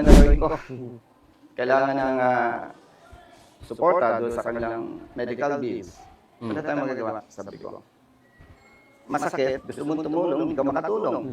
Gagawin ko, kailangan ng uh, suporta doon sa kanilang medical bills. Ano tayo magagawa? Sabi ko. Masakit, gusto mong tumulong, hindi ka makatulong.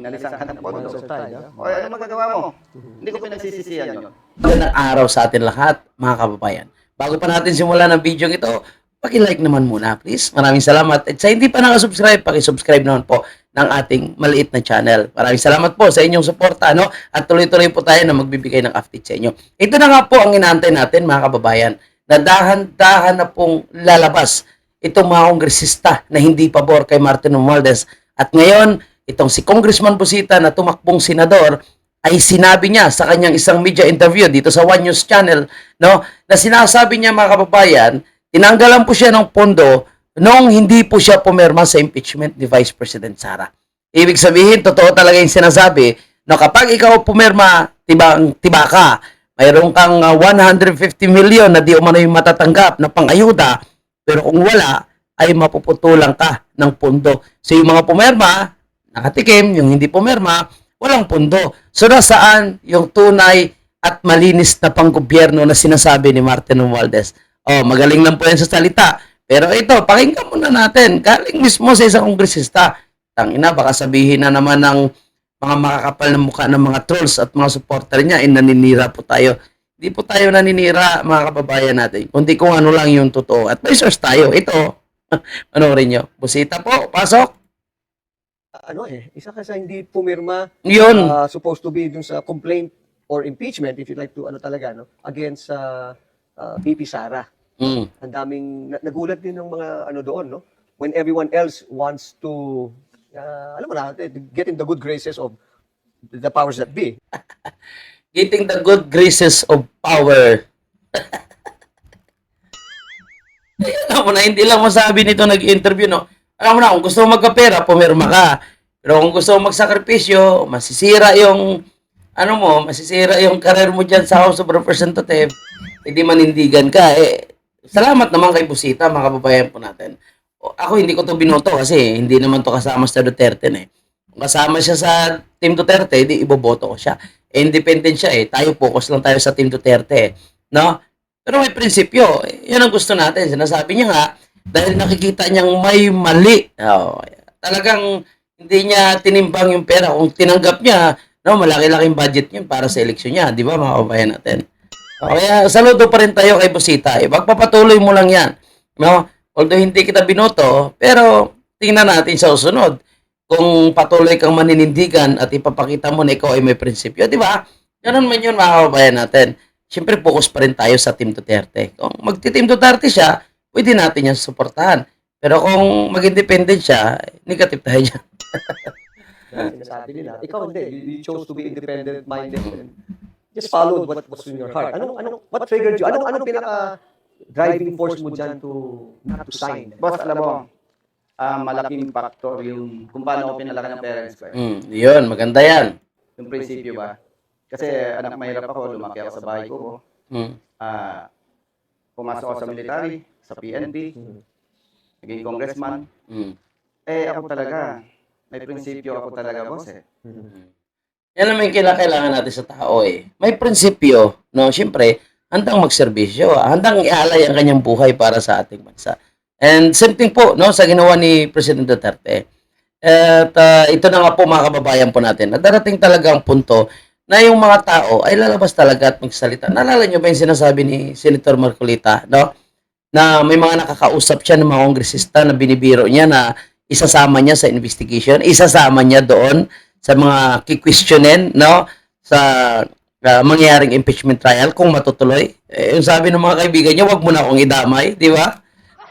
Inalisan ka ng pondo. O, ano magagawa mo? Hindi ko pinagsisisihan yun. Magandang araw sa atin lahat, mga kababayan. Bago pa natin simulan ang video ito, paki-like naman muna, please. Maraming salamat. At sa hindi pa nakasubscribe, paki-subscribe naman po ng ating maliit na channel. Maraming salamat po sa inyong suporta, no? At tuloy-tuloy po tayo na magbibigay ng update sa inyo. Ito na nga po ang inaantay natin, mga kababayan, na dahan-dahan na pong lalabas itong mga kongresista na hindi pabor kay Martin Romualdez. At ngayon, itong si Congressman Busita na tumakbong senador, ay sinabi niya sa kanyang isang media interview dito sa One News Channel, no, na sinasabi niya mga kababayan, tinanggalan po siya ng pondo nung hindi po siya pumirma sa impeachment ni Vice President Sara. Ibig sabihin, totoo talaga yung sinasabi, no, kapag ikaw pumirma, tibang, tiba ka, mayroon kang ah, 150 million na di umano yung matatanggap na pangayuda, pero kung wala, ay mapuputulan ka ng pondo. So yung mga pumirma, nakatikim, yung hindi pumirma, walang pondo. So nasaan yung tunay at malinis na panggobyerno na sinasabi ni Martin Romualdez? Oh, magaling lang po yan sa salita. Pero ito, pakinggan muna natin. Galing mismo sa isang kongresista. Tangina, baka sabihin na naman ng mga makakapal na mukha ng mga trolls at mga supporter niya, eh, naninira po tayo. Hindi po tayo naninira, mga kababayan natin. Kundi kung ano lang yung totoo. At may source tayo. Ito, panoorin nyo. Busita po, pasok. ano eh, isa ka sa hindi pumirma, Yun. uh, supposed to be dun sa complaint or impeachment, if you'd like to, ano talaga, no, against uh, uh, VP Sara. Mm. Ang daming, na- nagulat din ng mga ano doon, no? When everyone else wants to, uh, alam mo na, get in the good graces of the powers that be. Getting the good graces of power. Alam mo na, hindi lang masabi nito nag-interview, no? Alam mo na, kung gusto mo magkapera, pumirma ka. Pero kung gusto mo magsakripisyo, masisira yung, ano mo, masisira yung karir mo dyan sa House of Representative, hindi manindigan ka. Eh, salamat naman kay Busita, mga kababayan po natin. Ako hindi ko to binoto kasi hindi naman to kasama sa Duterte eh. Kung kasama siya sa Team Duterte, di iboboto ko siya. Eh, independent siya eh. Tayo focus lang tayo sa Team Duterte. No? Pero may prinsipyo. Eh, Yan ang gusto natin. Sinasabi niya nga, dahil nakikita niyang may mali. Oh, talagang hindi niya tinimbang yung pera. Kung tinanggap niya, no, malaki-laking budget niya para sa eleksyon niya. Di ba, mga kabayan natin? Kaya saludo pa rin tayo kay Busita. Eh, magpapatuloy mo lang yan. No? Although hindi kita binoto, pero tingnan natin sa usunod. Kung patuloy kang maninindigan at ipapakita mo na ikaw ay may prinsipyo, di ba? Ganun man yun mga kababayan natin. Siyempre, focus pa rin tayo sa Team Duterte. Kung magti-Team Duterte siya, pwede natin yan suportahan. Pero kung mag-independent siya, negative tayo dyan. Na sinasabi nila. Ikaw hindi, you, you chose to be independent-minded just followed what was in your heart. Anong, anong, what triggered you? Anong, anong pinaka driving force mo dyan to not to sign? Boss, alam mo, ah, malaking factor yung kung paano ako pinalaki ng parents ko. Eh. Mm, yun, maganda yan. Yung prinsipyo ba? Kasi anak mahirap ako, lumaki ako sa bahay ko. Mm. Ah, pumasok ako sa military, sa PNP, naging congressman. Mm. Eh, ako talaga, may prinsipyo ako talaga, boss eh. Yan naman yung kailangan natin sa tao eh. May prinsipyo, no? Siyempre, handang magserbisyo, ah. handang ialay ang kanyang buhay para sa ating bansa. And same thing po, no, sa ginawa ni President Duterte. At ah, ito na nga po mga kababayan po natin, na darating talaga ang punto na yung mga tao ay lalabas talaga at magsalita. Naalala nyo ba yung sinasabi ni Senator Marcolita, no? Na may mga nakakausap siya ng mga kongresista na binibiro niya na isasama niya sa investigation, isasama niya doon sa mga kikwestiyonin, no? Sa uh, mangyayaring impeachment trial kung matutuloy. Eh, yung sabi ng mga kaibigan niya, wag mo na akong idamay, di ba?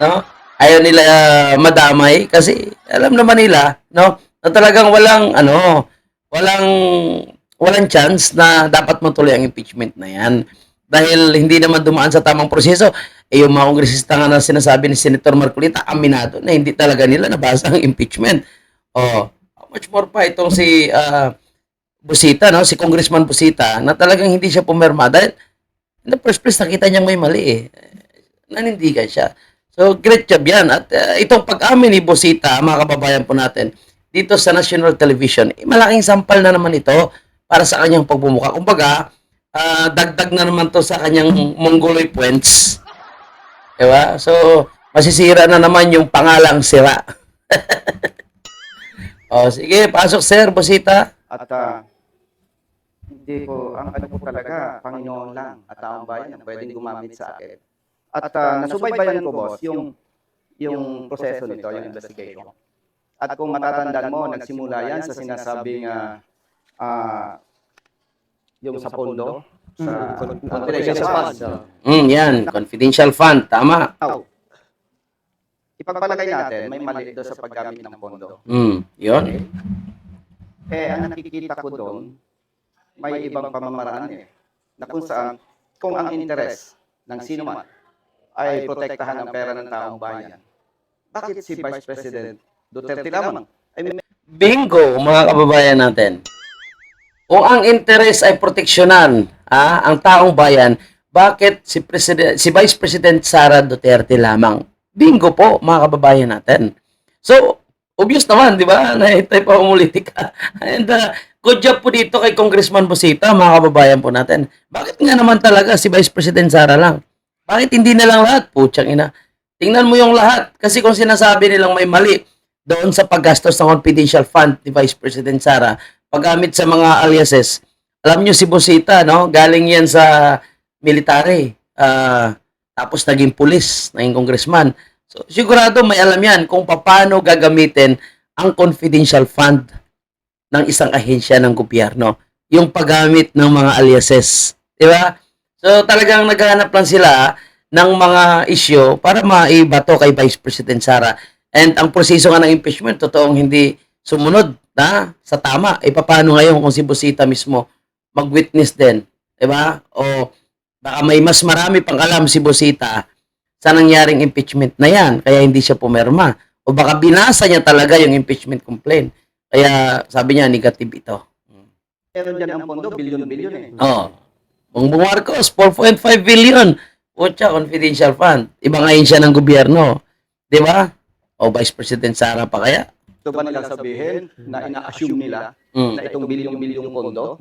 No? Ayaw nila ah, madamay kasi alam naman nila, no? Na talagang walang ano, walang walang chance na dapat matuloy ang impeachment na yan. Dahil hindi naman dumaan sa tamang proseso. Eh, yung mga kongresista nga na sinasabi ni Senator Marcolita, aminado na hindi talaga nila nabasa ang impeachment. Oh, much more pa itong si ah, Busita, no? si Congressman Busita, na talagang hindi siya pumirma dahil in the first place, nakita niyang may mali eh. Nanindigan siya. So, great job yan. At ah, itong pag-amin ni Busita, mga kababayan po natin, dito sa national television, eh, malaking sampal na naman ito para sa kanyang pagbumuka. Kumbaga, ah, dagdag na naman to sa kanyang Mongoloid points. Diba? So, masisira na naman yung pangalang sira. oh, sige, pasok sir, Bosita. At ah, hindi po, ang ano po talaga, Panginoon lang at taong bayan ang pwedeng gumamit sa akin. At ah, nasubaybayan ko, boss, yung yung proseso nito, yung investigation. At kung matatandaan mo, nagsimula yan sa sinasabing ah, ah, yung sa pondo, sa Confidential funds. ah. Mm, yan, confidential fund, tama. Now, ipagpalagay natin, may mali doon sa paggamit ng pondo. Mm, yun. Eh, ang nakikita ko doon, may ibang pamamaraan eh. Na kung saan, kung ang interes ng sino man ay protektahan ang pera ng taong bayan, bakit si Vice President Duterte lamang? I mean, Bingo, mga kababayan natin. Kung ang interes ay proteksyonan ah, ang taong bayan, bakit si President, si Vice President Sara Duterte lamang? Bingo po, mga kababayan natin. So, obvious naman, di ba, na ito'y pamumulitika. And uh, good job po dito kay Congressman Busita, mga kababayan po natin. Bakit nga naman talaga si Vice President Sara lang? Bakit hindi na lang lahat? Putsang ina. Tingnan mo yung lahat. Kasi kung sinasabi nilang may mali doon sa paggastos ng confidential fund ni Vice President Sara, paggamit sa mga aliases, alam nyo si Busita, no? Galing yan sa military. Ah, tapos naging pulis, naging congressman. So, sigurado may alam yan kung paano gagamitin ang confidential fund ng isang ahensya ng gobyerno. Yung paggamit ng mga aliases. Di ba? So, talagang naghahanap lang sila ng mga issue para maibato kay Vice President Sara. And ang proseso nga ng impeachment, totoong hindi sumunod na sa tama. E paano ngayon kung si Busita mismo mag-witness din? Di ba? O baka may mas marami pang alam si Busita sa nangyaring impeachment na yan, kaya hindi siya pumirma. O baka binasa niya talaga yung impeachment complaint. Kaya sabi niya, negative ito. meron dyan ang pondo, bilyon-bilyon eh. Oh. Bongbong Marcos, 4.5 billion. Pucha, confidential fund. Iba ngayon siya ng gobyerno. Di ba? O Vice President Sara pa kaya? Ito ba nilang sabihin na ina-assume nila Mm. na itong bilyong-bilyong pondo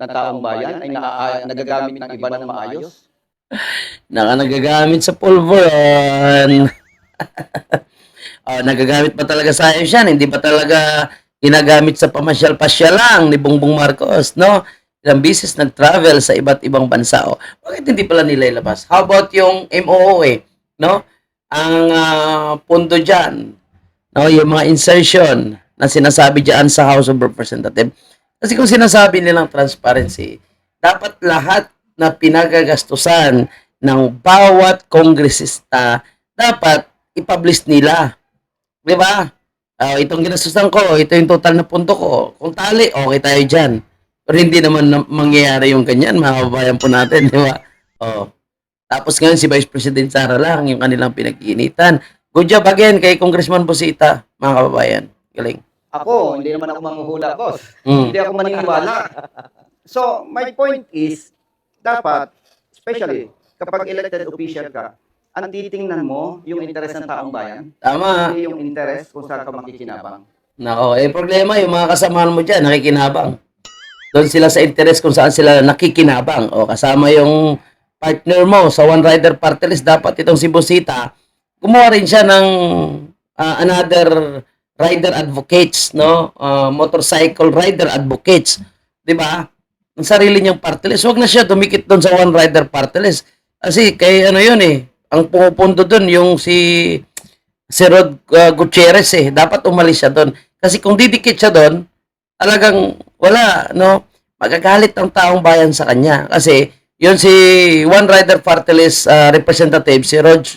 ng taong bayan ay na, nagagamit ng iba ng maayos? Naka nagagamit sa pulveron. oh, nagagamit pa talaga sa ayos yan. Hindi pa talaga ginagamit sa pamasyal-pasyal lang ni Bongbong Marcos, no? Ilang bisis nag-travel sa iba't ibang bansa. Oh. Bakit hindi pala nila ilabas? How about yung MOOE, no? Ang ah, pundo dyan, no? yung mga insertion na sinasabi dyan sa House of Representatives. Kasi kung sinasabi nilang transparency, dapat lahat na pinagagastusan ng bawat kongresista dapat i-publish nila. Di ba? Ah, itong ginastusan ko, ito yung total na punto ko. Kung tali, okay tayo dyan. Pero hindi naman na- mangyayari yung ganyan, mga kababayan po natin, di ba? Oh. Tapos ngayon si Vice President Sara lang, yung kanilang pinag-iinitan. Good job again kay Congressman Busita, mga kababayan. Galing. Ako, hindi naman ako manghuhula, boss. Mm. Hindi ako maniniwala. So, my point is, dapat, especially kapag elected official ka, ang titingnan mo yung interes ng taong bayan, Tama. hindi yung interes kung saan ka makikinabang. Nako, eh problema yung mga kasamahan mo dyan, nakikinabang. Doon sila sa interest kung saan sila nakikinabang. O kasama yung partner mo sa One Rider Party List, dapat itong si Busita, gumawa rin siya ng ah, another rider advocates, no? Ah, motorcycle rider advocates. 'Di ba? Ang sarili niyang party list. Huwag na siya dumikit doon sa One Rider Party List. Kasi kay ano yun eh, ang pumupunto doon yung si si Rod uh, Gutierrez eh. Dapat umalis siya doon. Kasi kung didikit siya doon, talagang wala, no? Magagalit ang taong bayan sa kanya. Kasi yun si One Rider Party List uh, representative, si Rod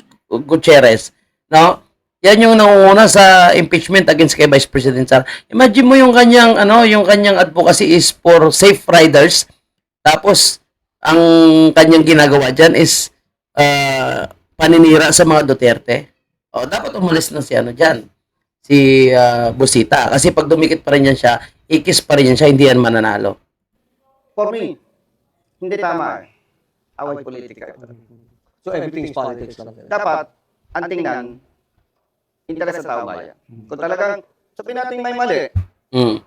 Gutierrez, no? Yan yung nangunguna sa impeachment against kay Vice President Sara. Imagine mo yung kanyang ano, yung kanyang advocacy is for safe riders. Tapos ang kanyang ginagawa diyan is uh, paninira sa mga Duterte. O, dapat umalis na si ano dyan, si ah, Busita. Kasi pag dumikit pa rin yan siya, ikis pa rin yan siya, hindi yan mananalo. For me, hindi tama eh. Away politika ito. So everything is politics lang. Dapat, ang tingnan, interes ng taong bayan. Kung talagang, sabihin natin may mali, Mm.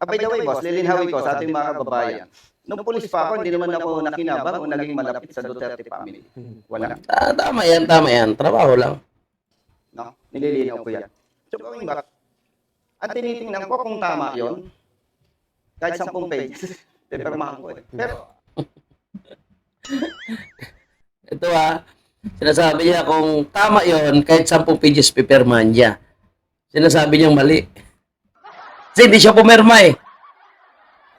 Ah, by the way, boss, lilinhawi ko sa ating mga kababayan. Nung pulis pa ako, hindi naman ako nakinabang o naging malapit sa Duterte family. Wala. Ah, tama yan, tama yan. Trabaho lang. No? Nililinaw ko yan. So, going back, at tinitingnan ko kung tama yon kahit sampung pages, pipirmahan ko eh. Pero, Ito ah, sinasabi niya kung tama yon kahit 10 pages pipirmahan niya. Sinasabi niyang mali. Kasi hindi siya pumirma eh.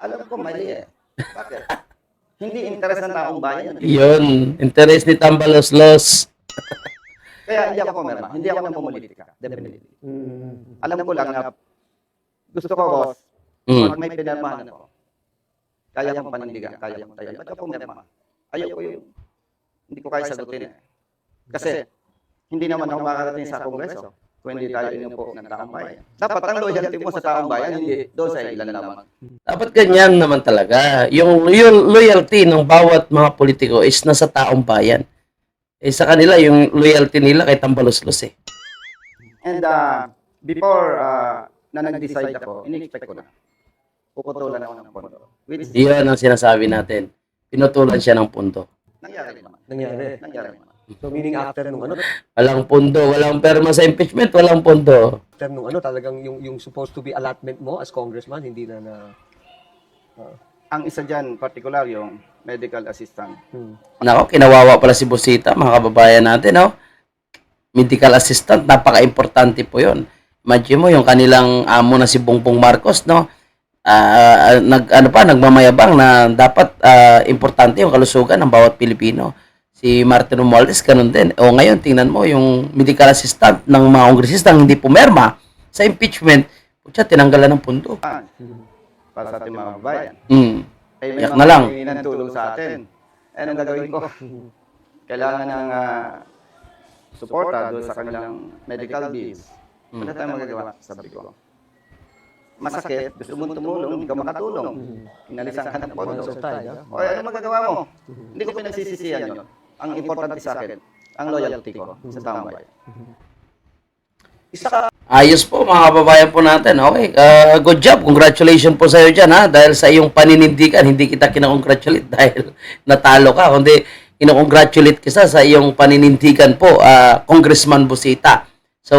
alam ko mali eh. Bakit? Hindi interes ng taong bayan. Yun, interest ni Tambalos Los. Kaya hindi ako pumirma. Hindi ako nang pumulitika. Definitely. Mm. Alam ko lang na gusto ko, boss, Mm. pag may pinirmahan ako, kaya kong panindigan, kaya kong tayo. Ba't ako pumirma? Ayaw ko yun. Hindi ko kaya sagutin eh. Kasi, hindi naman ako makarating sa kongreso kung hindi tayo inupo ng taong bayan. Dapat ang loyalty mo sa taong bayan, hindi doon sa ilan lamang. Dapat ganyan naman talaga. Yung, yung loyalty ng bawat mga politiko is nasa taong bayan. Eh sa kanila, yung loyalty nila kay Tambalos Los eh. And uh, before uh, na nag-decide ako, in-expect ko na. Puputulan ako ng pondo. Which Iyon ang sinasabi natin. Pinutulan siya ng punto. nangyari naman. Nangyari. Nangyari naman. So meaning after nung ano, Walang pundo, walang perma sa impeachment, walang pundo. after nung ano, talagang yung yung supposed to be allotment mo as congressman, hindi na na Ang isa dyan, particular yung medical assistant. hmm. Nako, kinawawa pala si Busita, mga kababayan natin, no? Medical assistant, napaka-importante po yon. Imagine mo, yung kanilang amo na si Bongbong Marcos, no? Ah, nag, ano pa, nagmamayabang na dapat ah, importante yung kalusugan ng bawat Pilipino. Si Martin Romualdez, ganun din. O ngayon, tingnan mo, yung medical assistant ng mga kongresista hindi pumerma sa impeachment, putya, tinanggalan ng pundo. Ah, para sa ating mga babayan. Mm. Eh, may Yak mga na lang. ng tulong sa atin. Eh, anong gagawin ko? Kailangan ng uh, suporta doon sa kanilang medical bills. Wala tayong magagawa, sabi ko. Masakit, gusto mong tumulong, hindi ka makatulong. Inalisan ka ng pondo. Ah. O, ano magagawa mo? Hindi ko pinagsisisihan yun. Ang importante sa akin, ang loyalty ko sa taong bayan. Isa ka Ayos po mga kababayan po natin. Okay, uh, good job. Congratulations po sa iyo dyan ha. Dahil sa iyong paninindigan, hindi kita kinakongratulate dahil natalo ka. Kundi kinakongratulate kita sa iyong paninindigan po, ah, Congressman Busita. So,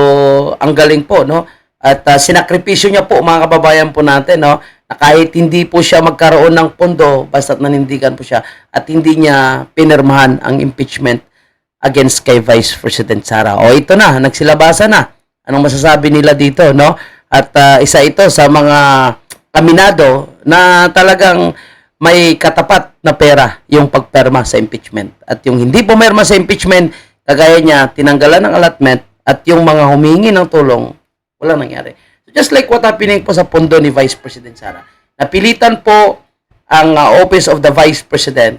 ang galing po, no? At ah, sinakripisyo niya po mga kababayan po natin, no? Kahit hindi po siya magkaroon ng pondo, basta't nanindigan po siya at hindi niya pinirmahan ang impeachment against kay Vice President Sara. O ito na, nagsilabasa na. Anong masasabi nila dito, no? At ah, isa ito sa mga kaminado na talagang may katapat na pera yung pagperma sa impeachment. At yung hindi pumerma sa impeachment, kagaya niya, tinanggalan ng allotment at yung mga humingi ng tulong, wala nangyari. Just like what happening po sa pondo ni Vice President Sara. Napilitan po ang ah, Office of the Vice President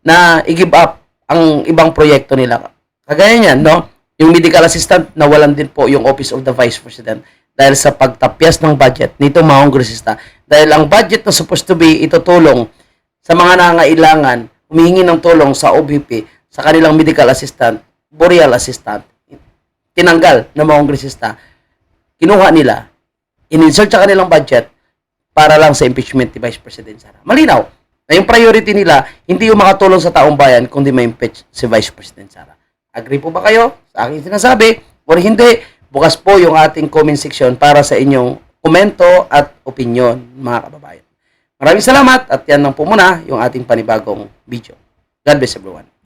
na i-give up ang ibang proyekto nila. Kagaya niyan, no? Yung medical assistant, nawalan din po yung Office of the Vice President dahil sa pagtapyas ng budget nito mga kongresista. Dahil ang budget na supposed to be itutulong sa mga nangailangan, humihingi ng tulong sa OBP, sa kanilang medical assistant, boreal assistant, tinanggal ng mga kongresista, kinuha nila, in-insert sa kanilang budget para lang sa impeachment ni Vice President Sara. Malinaw, na yung priority nila, hindi yung makatulong sa taong bayan, kundi ma-impeach si Vice President Sara. Agree po ba kayo sa aking sinasabi? O hindi, bukas po yung ating comment section para sa inyong komento at opinion, mga kababayan. Maraming salamat at yan lang po muna yung ating panibagong video. God bless everyone.